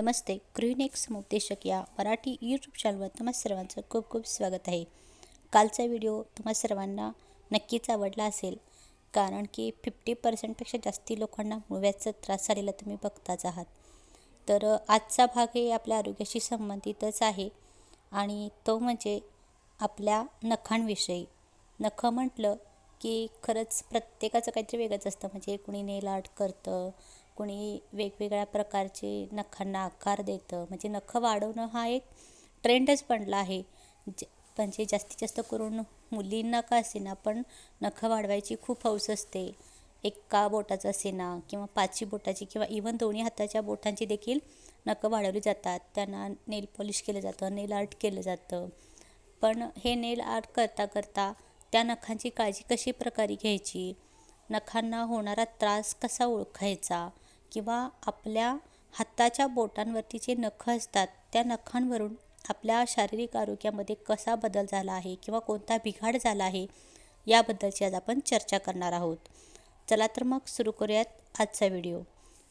नमस्ते. गृहिणीक समुपदेशक या मराठी यूट्यूब चॅनलवर तुम्हा सर्वांचं खूप खूप स्वागत आहे. कालचा व्हिडिओ तुम्हा सर्वांना नक्कीच आवडला असेल कारण की फिफ्टी पर्सेंटपेक्षा जास्ती लोकांना मुळव्याचा त्रास झालेला तुम्ही बघताच आहात. तर आजचा भाग हे आपल्या आरोग्याशी संबंधितच आहे आणि तो म्हणजे आपल्या नखांविषयी. नखं म्हटलं की खरंच प्रत्येकाचं काहीतरी वेगळंच असतं. म्हणजे कुणी नेल आर्ट करतं कोणी वेगवेगळ्या प्रकारचे नखांना आकार देतं. म्हणजे नखं वाढवणं हा एक ट्रेंडच बनला आहे. ज म्हणजे जास्तीत जास्त करून मुलींना का असेना पण नखं वाढवायची खूप हौस असते. एका बोटाचा असेना किंवा पाचवी बोटाची किंवा इवन दोन्ही हाताच्या बोटांची देखील नखं वाढवली जातात. त्यांना नेल पॉलिश केलं जातं नेल आर्ट केलं जातं. पण हे नेल आर्ट करता करता त्या नखांची काळजी कशी प्रकारे घ्यायची? नखांना होणारा त्रास कसा ओळखायचा? किंवा आपल्या हाताच्या बोटांवरती जे नखं असतात त्या नखांवरून आपल्या शारीरिक आरोग्यामध्ये कसा बदल झाला आहे किंवा कोणता बिघाड झाला आहे याबद्दलची आज आपण चर्चा करणार आहोत. चला तर मग सुरू करूयात आजचा व्हिडिओ.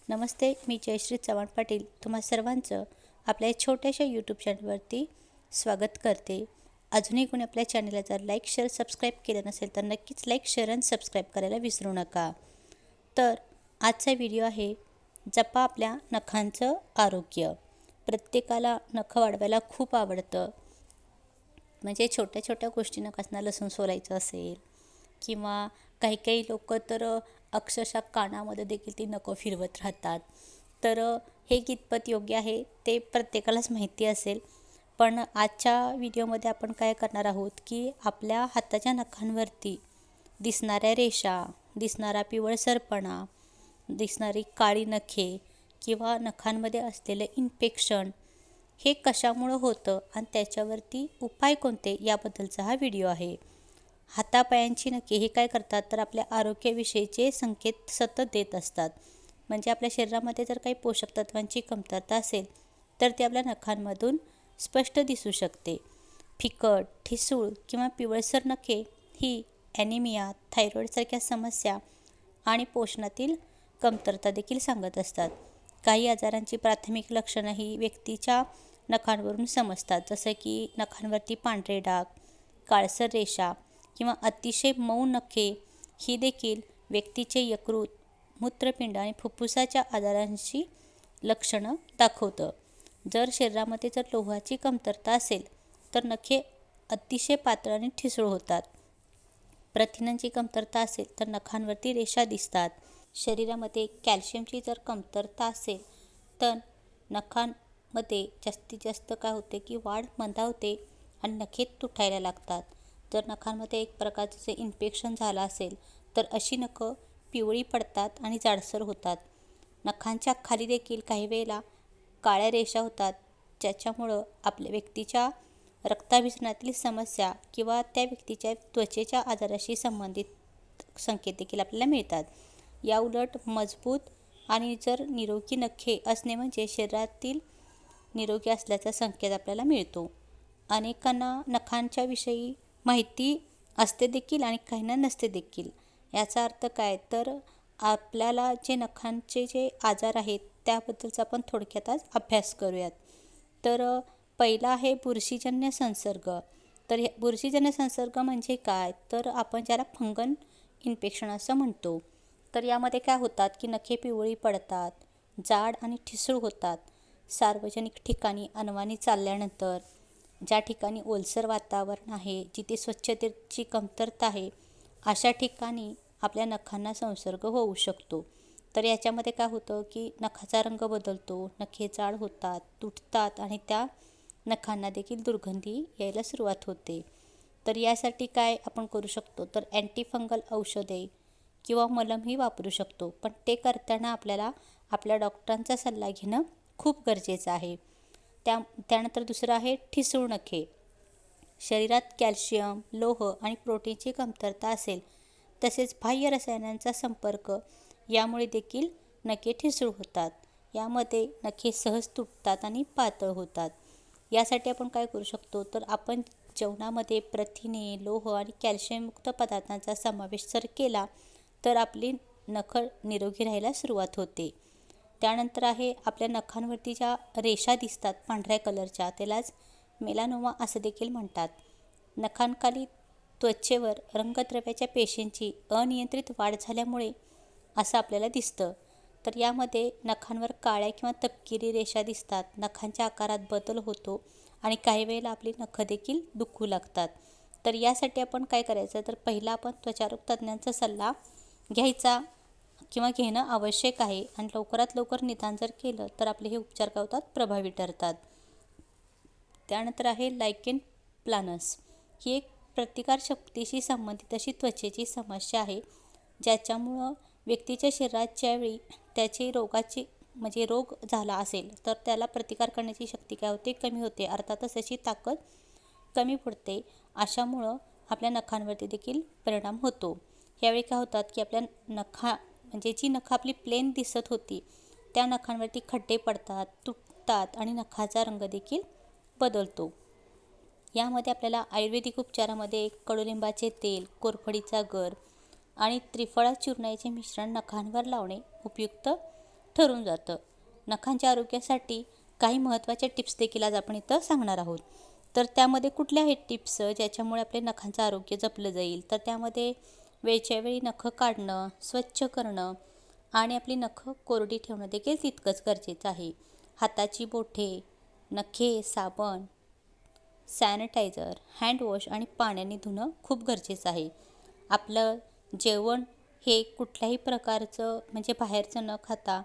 नमस्ते मी जयश्री चव्हाण पाटील. तुम्हा सर्वांचं आपल्या छोट्याशा यूट्यूब चॅनलवरती स्वागत करते. अजूनही कोणी आपल्या चॅनलला जर लाईक शेअर सबस्क्राईब केलं नसेल तर नक्कीच लाईक शेअर आणि सबस्क्राईब करायला विसरू नका. तर आजचा व्हिडिओ आहे जपा आपल्या नखांचं आरोग्य. प्रत्येकाला नखं वाढवायला खूप आवडतं. म्हणजे छोट्या छोट्या गोष्टी नखासना लसूण सोलायचं असेल किंवा काही काही लोक तर अक्षरशः कानामध्ये देखील ती नखं फिरवत राहतात. तर हे कितपत योग्य आहे ते प्रत्येकालाच माहिती असेल. पण आजच्या व्हिडिओमध्ये आपण काय करणार आहोत की आपल्या हाताच्या नखांवरती दिसणाऱ्या रेषा दिसणारा पिवळसरपणा दिसणारी काळी नखे किंवा नखांमध्ये असलेलं इन्फेक्शन हे कशामुळं होतं आणि त्याच्यावरती उपाय कोणते याबद्दलचा हा व्हिडिओ आहे. हातापायांची नखे हे काय करतात? तर आपल्या आरोग्याविषयीचे संकेत सतत देत असतात. म्हणजे आपल्या शरीरामध्ये जर काही पोषक तत्वांची कमतरता असेल तर ते आपल्या नखांमधून स्पष्ट दिसू शकते. फिकट ठिसूळ किंवा पिवळसर नखे ही ॲनिमिया थायरॉईडसारख्या समस्या आणि पोषणातील कमतरता देखील सांगत असतात. काही आजारांची प्राथमिक लक्षणं ही व्यक्तीच्या नखांवरून समजतात जसं की नखांवरती पांढरे डाग काळसर रेषा किंवा अतिशय मऊ नखे ही देखील व्यक्तीचे यकृत मूत्रपिंड आणि फुफ्फुसाच्या आजारांची लक्षणं दाखवतं. जर शरीरामध्ये जर लोहाची कमतरता असेल तर नखे अतिशय पातळ आणि ठिसूळ होतात. प्रथिनांची कमतरता असेल तर नखांवरती रेषा दिसतात. शरीरामध्ये कॅल्शियमची जर कमतरता असेल तर नखांमध्ये जास्तीत जास्त काय होते की वाढ मंदावते आणि नखे तुटायला लागतात. जर नखांमध्ये एक प्रकारचं जे इन्फेक्शन झालं असेल तर अशी नखं पिवळी पडतात आणि जाडसर होतात. नखांच्या खाली देखील काही वेळेला काळ्या रेषा होतात ज्याच्यामुळं आपल्या व्यक्तीच्या रक्ताभिसरणातील समस्या किंवा त्या व्यक्तीच्या त्वचेच्या आजाराशी संबंधित संकेत देखील आपल्याला मिळतात. याउलट मजबूत आणि जर निरोगी नखे असणे म्हणजे शरीरातील निरोगी असल्याचा संकेत आपल्याला मिळतो. अनेकांना नखांच्या विषयी माहिती असते देखील आणि काहींना नसते देखील. याचा अर्थ काय? तर आपल्याला जे नखांचे जे आजार आहेत त्याबद्दलचा आपण थोडक्यात आज अभ्यास करूयात. तर पहिला आहे बुरशीजन्य संसर्ग. तर हे बुरशीजन्य संसर्ग म्हणजे काय? तर आपण ज्याला फंगन इन्फेक्शन असं म्हणतो. तर यामध्ये काय होतात की नखे पिवळी पडतात जाड आणि ठिसूळ होतात. सार्वजनिक ठिकाणी अनवाणी चालल्यानंतर ज्या ठिकाणी ओलसर वातावरण आहे जिथे स्वच्छतेची कमतरता आहे अशा ठिकाणी आपल्या नखांना संसर्ग होऊ शकतो. तर याच्यामध्ये काय होतं की नखाचा रंग बदलतो नखे जाड होतात तुटतात आणि त्या नखांना देखील दुर्गंधी यायला सुरुवात होते. तर यासाठी काय आपण करू शकतो? तर अँटीफंगल औषधे किंवा मलमही वापरू शकतो. पण ते करताना आपल्याला आपल्या डॉक्टरांचा सल्ला घेणं खूप गरजेचं आहे. त्या त्यानंतर दुसरं आहे ठिसूळ नखे. शरीरात कॅल्शियम लोह आणि प्रोटीनची कमतरता असेल तसेच बाह्य रसायनांचा संपर्क यामुळे देखील नखे ठिसूळ होतात. यामध्ये नखे सहज तुटतात आणि पातळ होतात. यासाठी आपण काय करू शकतो? तर आपण जेवणामध्ये प्रथिने लोह आणि कॅल्शियमयुक्त पदार्थांचा समावेश जर केला तर आपली नखं निरोगी राहायला सुरुवात होते. त्यानंतर आहे आपल्या नखांवरती ज्या रेषा दिसतात पांढऱ्या कलरच्या त्यालाच मेलानोमा असं देखील म्हणतात. नखांखाली त्वचेवर रंगद्रव्याच्या पेशींची अनियंत्रित वाढ झाल्यामुळे असं आपल्याला दिसतं. तर यामध्ये नखांवर काळ्या किंवा तपकिरी रेषा दिसतात नखांच्या आकारात बदल होतो आणि काही वेळेला आपली नखं देखील दुखू लागतात. तर यासाठी आपण काय करायचं? तर पहिला आपण त्वचारोग तज्ज्ञांचा सल्ला घ्यायचा किंवा घेणं आवश्यक आहे. आणि लवकरात लवकर निदान जर केलं तर आपले हे उपचार काय होतात प्रभावी ठरतात. त्यानंतर आहे लायकेन प्लानस. ही एक प्रतिकारशक्तीशी संबंधित अशी त्वचेची समस्या आहे ज्याच्यामुळं व्यक्तीच्या शरीरात ज्यावेळी त्याचे रोगाची म्हणजे रोग झाला असेल तर त्याला प्रतिकार करण्याची शक्ती काय होते? कमी होते. अर्थातच त्याची ताकद कमी पडते. अशामुळं आपल्या नखांवरती देखील परिणाम होतो. यावेळी काय होतात की आपल्या नखा म्हणजे जी नखा आपली प्लेन दिसत होती त्या नखांवरती खड्डे पडतात तुटतात आणि नखाचा रंग देखील बदलतो. यामध्ये आपल्याला आयुर्वेदिक उपचारामध्ये कडुलिंबाचे तेल कोरफडीचा गर आणि त्रिफळा चूर्णाचे मिश्रण नखांवर लावणे उपयुक्त ठरून जातं. नखांच्या आरोग्यासाठी काही महत्त्वाच्या टिप्स देखील आज आपण इथं सांगणार आहोत. तर त्यामध्ये कुठल्या आहेत टिप्स ज्याच्यामुळे आपले नखांचं आरोग्य जपलं जाईल? तर त्यामध्ये वेळच्या वेळी नखं काढणं स्वच्छ करणं आणि आपली नखं कोरडी ठेवणं देखील तितकंच गरजेचं आहे. हाताची बोठे नखे साबण सॅनिटायझर हँडवॉश आणि पाण्याने धुणं खूप गरजेचं आहे. आपलं जेवण हे कुठल्याही प्रकारचं म्हणजे बाहेरचं न खाता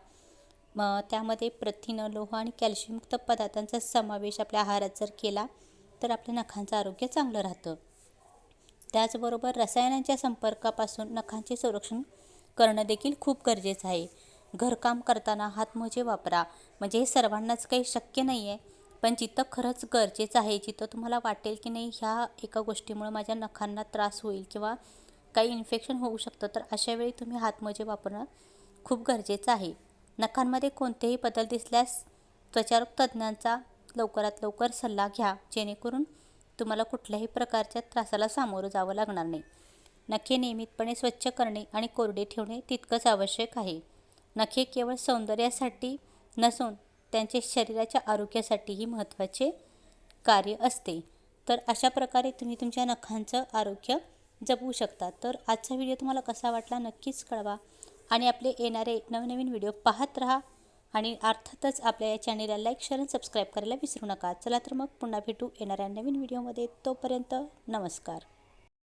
मग त्यामध्ये प्रथिनं लोह आणि कॅल्शियमयुक्त पदार्थांचा समावेश आपल्या आहारात जर केला तर आपल्या नखांचं आरोग्य चांगलं राहतं. त्याचबरोबर रसायनांच्या संपर्कापासून नखांचे संरक्षण करणं देखील खूप गरजेचं आहे. घरकाम करताना हातमोजे वापरा. म्हणजे हे सर्वांनाच काही शक्य नाही आहे पण जिथं खरंच गरजेचं आहे जिथं तुम्हाला वाटेल की नाही ह्या एका गोष्टीमुळे माझ्या नखांना त्रास होईल किंवा काही इन्फेक्शन होऊ शकतं तर अशावेळी तुम्ही हातमोजे वापरणं खूप गरजेचं आहे. नखांमध्ये कोणतेही बदल दिसल्यास त्वचारोग तज्ज्ञांचा लवकरात लवकर सल्ला घ्या जेणेकरून तुम्हाला कुठल्याही प्रकारच्या त्रासाला सामोरं जावं लागणार नाही. नखे नियमितपणे स्वच्छ करणे आणि कोरडे ठेवणे तितकंच आवश्यक आहे. नखे केवळ सौंदर्यासाठी नसून त्यांचे शरीराच्या आरोग्यासाठीही महत्त्वाचे कार्य असते. तर अशा प्रकारे तुम्ही तुमच्या नखांचं आरोग्य जपवू शकता. तर आजचा व्हिडिओ तुम्हाला कसा वाटला नक्कीच कळवा आणि आपले येणारे नवनवीन व्हिडिओ पाहत राहा. आणि अर्थातच आपल्या या चॅनेलला लाईक शेअर आणि सबस्क्राईब करायला विसरू नका. चला तर मग पुन्हा भेटू येणाऱ्या नवीन व्हिडिओमध्ये तोपर्यंत नमस्कार.